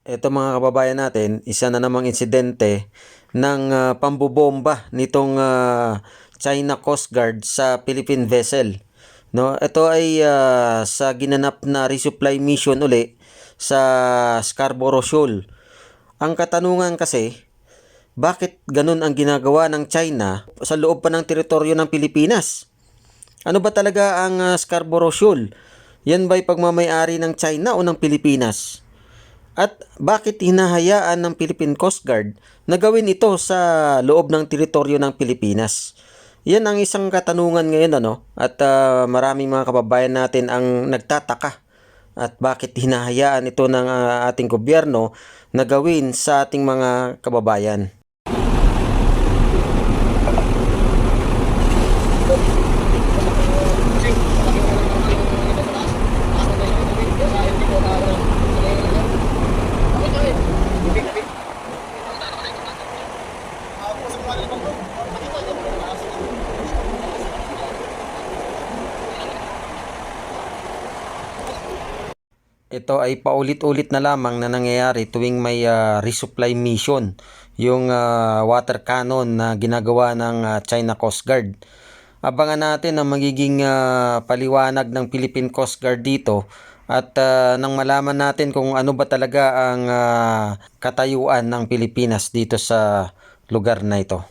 Ito mga kababayan natin, isa na namang insidente ng ah, pambobomba nitong ah, China Coast Guard sa Philippine vessel. No, ito ay ah, sa ginanap na resupply mission uli sa Scarborough Shoal. Ang katanungan kasi, bakit ganun ang ginagawa ng China sa loob pa ng teritoryo ng Pilipinas? Ano ba talaga ang ah, Scarborough Shoal? Yan ba'y pagmamayari ng China o ng Pilipinas? At bakit hinahayaan ng Philippine Coast Guard na gawin ito sa loob ng teritoryo ng Pilipinas? Yan ang isang katanungan ngayon ano at ah, maraming mga kababayan natin ang nagtataka at bakit hinahayaan ito ng ah, ating gobyerno na gawin sa ating mga kababayan. Ito ay paulit-ulit na lamang na nangyayari tuwing may ah, resupply mission, yung ah, water cannon na ginagawa ng ah, China Coast Guard. Abangan natin ang magiging ah, paliwanag ng Philippine Coast Guard dito at ah, nang malaman natin kung ano ba talaga ang ah, katayuan ng Pilipinas dito sa lugar na ito.